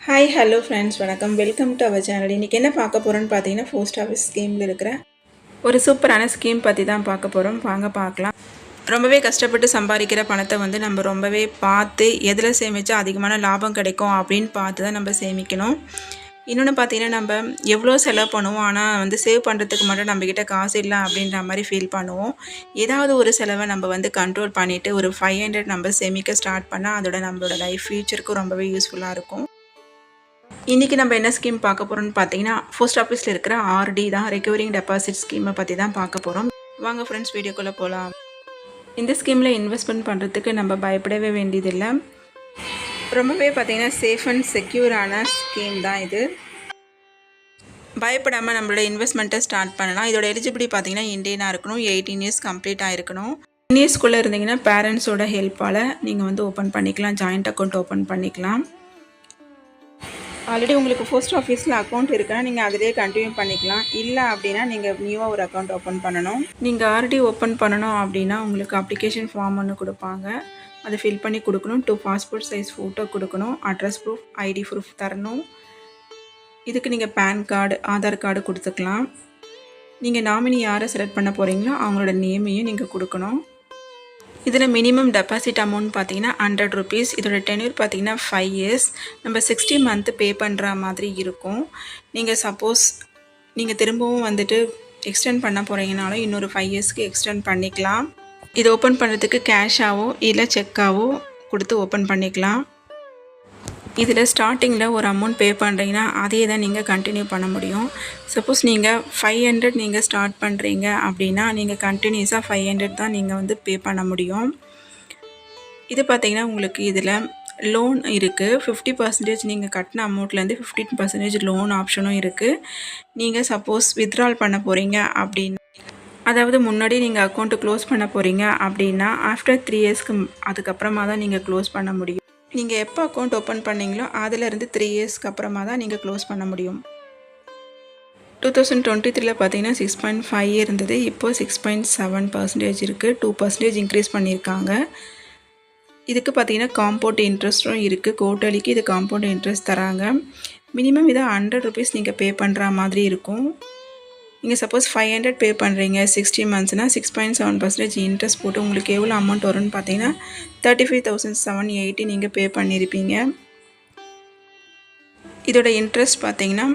Hi hello friends வணக்கம். Welcome to our channel இன்றைக்கி என்ன பார்க்க போகிறோன்னு பார்த்தீங்கன்னா போஸ்ட் ஆஃபீஸ் ஸ்கீமில் இருக்கிற ஒரு சூப்பரான ஸ்கீம் பற்றி தான் பார்க்க போகிறோம் வாங்க பார்க்கலாம். ரொம்பவே கஷ்டப்பட்டு சம்பாதிக்கிற பணத்தை வந்து நம்ம ரொம்பவே பார்த்து எதில் சேமித்தா அதிகமான லாபம் கிடைக்கும் அப்படின்னு பார்த்து தான் நம்ம சேமிக்கணும். இன்னொன்று பார்த்தீங்கன்னா நம்ம எவ்வளோ செலவு பண்ணுவோம் ஆனால் வந்து சேவ் பண்ணுறதுக்கு மட்டும் நம்மக்கிட்ட காசு இல்லை அப்படின்ற மாதிரி ஃபீல் பண்ணுவோம். ஏதாவது ஒரு செலவை நம்ம வந்து கண்ட்ரோல் பண்ணிவிட்டு ஒரு ஃபைவ் ஹண்ட்ரட் நம்ம சேமிக்க ஸ்டார்ட் பண்ணால் அதோட நம்மளோட லைஃப் ஃப்யூச்சருக்கும் ரொம்பவே யூஸ்ஃபுல்லாக இருக்கும். இன்றைக்கி நம்ம என்ன ஸ்கீம் பார்க்க போகிறோம்னு பார்த்தீங்கன்னா போஸ்ட் ஆஃபீஸில் இருக்கிற ஆர்டி தான் ரெக்கவரிங் டெபாசிட் ஸ்கீமை பற்றி தான் பார்க்க போகிறோம் வாங்க ஃப்ரெண்ட்ஸ் வீடியோக்குள்ளே போகலாம் இந்த ஸ்கீமில் இன்வெஸ்ட்மெண்ட் பண்ணுறதுக்கு நம்ம பயப்படவே வேண்டியதில்லை. ரொம்பவே பார்த்தீங்கன்னா சேஃப் அண்ட் செக்யூரான ஸ்கீம் தான் இது. பயப்படாமல் நம்மளோட இன்வெஸ்ட்மெண்ட்டை ஸ்டார்ட் பண்ணலாம். இதோட எலிஜிபிலிட்டி பார்த்தீங்கன்னா இண்டியனாக இருக்கணும். எயிட்டீன் இயர்ஸ் கம்ப்ளீட் ஆகிருக்கணும் இயர்ஸ்குள்ளே இருந்தீங்கன்னா பேரண்ட்ஸோட ஹெல்ப்பால் நீங்கள் வந்து ஓப்பன் பண்ணிக்கலாம். ஜாயிண்ட் அக்கௌண்ட் ஓப்பன் பண்ணிக்கலாம். ஆல்ரெடி உங்களுக்கு போஸ்ட் ஆஃபீஸில் அக்கௌண்ட் இருக்குன்னா நீங்கள் அதிலே கண்டினியூ பண்ணிக்கலாம். இல்லை அப்படின்னா நீங்கள் நியூவாக ஒரு அக்கௌண்ட் ஓப்பன் பண்ணணும். நீங்கள் ஆல்ரெடி ஓப்பன் பண்ணணும் அப்படின்னா உங்களுக்கு அப்ளிகேஷன் ஃபார்ம் ஒன்று கொடுப்பாங்க. அதை ஃபில் பண்ணி கொடுக்கணும். டூ பாஸ்போர்ட் சைஸ் ஃபோட்டோ கொடுக்கணும். அட்ரஸ் ப்ரூஃப் ஐடி ப்ரூஃப் தரணும். இதுக்கு நீங்கள் பேன் கார்டு ஆதார் கார்டு கொடுத்துக்கலாம். நீங்கள் நாமினி யாரை செலக்ட் பண்ண போகிறீங்களோ அவங்களோட நேமையும் நீங்கள் கொடுக்கணும். இதில் மினிமம் டெபாசிட் அமௌண்ட் பார்த்தீங்கன்னா ஹண்ட்ரட் ருபீஸ் இதோட டென்யூர் பார்த்தீங்கன்னா ஃபைவ் இயர்ஸ் நம்ம சிக்ஸ்டி மந்த்து பே பண்ணுற மாதிரி இருக்கும். நீங்கள் சப்போஸ் நீங்கள் திரும்பவும் வந்துட்டு எக்ஸ்டெண்ட் பண்ண போகிறீங்கனாலும் இன்னொரு ஃபைவ் இயர்ஸ்க்கு எக்ஸ்டெண்ட் பண்ணிக்கலாம். இது ஓப்பன் பண்ணுறதுக்கு கேஷாவோ இல்லை செக்காவோ கொடுத்து ஓப்பன் பண்ணிக்கலாம். இதில் ஸ்டார்டிங்கில் ஒரு அமௌண்ட் பே பண்ணுறீங்கன்னா அதே தான் நீங்கள் கண்டினியூ பண்ண முடியும். சப்போஸ் நீங்கள் ஃபைவ் ஹண்ட்ரட் நீங்கள் ஸ்டார்ட் பண்ணுறீங்க அப்படின்னா நீங்கள் கண்டினியூஸாக ஃபைவ் ஹண்ட்ரட் தான் நீங்கள் வந்து பே பண்ண முடியும். இது பார்த்திங்கன்னா உங்களுக்கு இதில் லோன் இருக்குது ஃபிஃப்டி பர்சன்டேஜ் நீங்கள் கட்டின அமௌண்ட்லேருந்து ஃபிஃப்டீன் பர்சன்டேஜ் லோன் ஆப்ஷனும் இருக்குது நீங்கள் சப்போஸ் வித்ட்ரால் பண்ண போகிறீங்க அப்படின்னா அதாவது முன்னாடி நீங்கள் அக்கௌண்ட்டு க்ளோஸ் பண்ண போகிறீங்க அப்படின்னா ஆஃப்டர் த்ரீ இயர்ஸ்க்கு அதுக்கப்புறமா தான் நீங்கள் க்ளோஸ் பண்ண முடியும். நீங்கள் எப்போ அக்கௌண்ட் ஓப்பன் பண்ணீங்களோ அதிலிருந்து த்ரீ இயர்ஸ்க்கு அப்புறமா தான் நீங்கள் க்ளோஸ் பண்ண முடியும். டூ தௌசண்ட் டுவெண்ட்டி த்ரீல பார்த்தீங்கன்னா சிக்ஸ் பாயிண்ட் ஃபைவ் இருந்தது. இப்போது சிக்ஸ் பாயிண்ட் செவன் பர்சன்டேஜ் இருக்குது டூ பர்சன்டேஜ் இன்க்ரீஸ் பண்ணியிருக்காங்க. இதுக்கு பார்த்தீங்கன்னா காம்பவுண்ட் இன்ட்ரெஸ்ட்டும் இருக்குது கோட்டலிக்கு இது காம்பவுண்ட் இன்ட்ரெஸ்ட் தராங்க. மினிமம் இதை ஹண்ட்ரட் ருபீஸ் நீங்கள் பே பண்ணுற மாதிரி இருக்கும். நீங்கள் சப்போஸ் ஃபைவ் ஹண்ட்ரட் பே பண்ணுறீங்க sixty மந்த்ஸ்னால் six point seven percentage interest போட்டு உங்களுக்கு எவ்வளோ அமௌண்ட் வரும்னு பார்த்தீங்கன்னா thirty five thousand seven eighty நீங்கள் பே பண்ணியிருப்பீங்க இதோட இன்ட்ரெஸ்ட் பார்த்தீங்கன்னா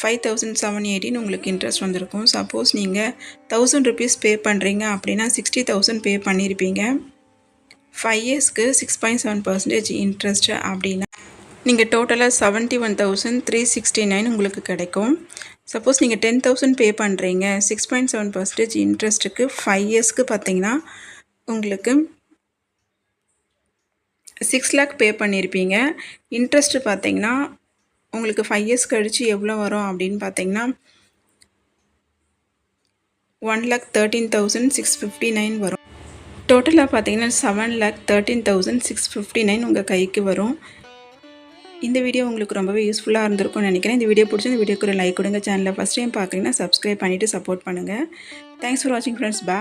ஃபைவ் தௌசண்ட் செவன் எயிட்டின்னு உங்களுக்கு இன்ட்ரெஸ்ட் வந்திருக்கும். சப்போஸ் நீங்கள் தௌசண்ட் ருபீஸ் பே பண்ணுறீங்க அப்படின்னா சிக்ஸ்டி தௌசண்ட் பே பண்ணியிருப்பீங்க ஃபைவ் இயர்ஸ்க்கு six point seven percentage interest அப்படின்னா நீங்கள் டோட்டலாக seventy one thousand three sixty nine உங்களுக்கு கிடைக்கும். சப்போஸ் நீங்கள் டென் தௌசண்ட் பே பண்ணுறீங்க சிக்ஸ் பாயிண்ட் செவன் பர்சன்டேஜ் இன்ட்ரெஸ்ட்டுக்கு ஃபைவ் இயர்ஸ்க்கு பார்த்தீங்கன்னா உங்களுக்கு சிக்ஸ் லேக் பே பண்ணியிருப்பீங்க இன்ட்ரெஸ்ட்டு பார்த்தீங்கன்னா உங்களுக்கு ஃபைவ் இயர்ஸ் கழித்து எவ்வளோ வரும் அப்படின்னு பார்த்தீங்கன்னா one lakh thirteen thousand six fifty nine வரும். டோட்டலாக பார்த்தீங்கன்னா seven lakh thirteen thousand six fifty nine உங்கள் கைக்கு வரும். இந்த வீடியோ உங்களுக்கு ரொம்பவே யூஸ்ஃபுல்லாக இருந்திருக்கும்னு நினைக்கிறேன். இந்த வீடியோ பிடிச்சி இந்த வீடியோக்கு ஒரு லைக் கொடுங்க. சேனலில் ஃபஸ்ட் டைம் பார்க்குறீங்கன்னா சப்ஸ்கிரைப் பண்ணிவிட்டு சப்போர்ட் பண்ணுங்கள் தேங்க்ஸ் ஃபார் வாட்சிங் ஃப்ரெண்ட்ஸ் பா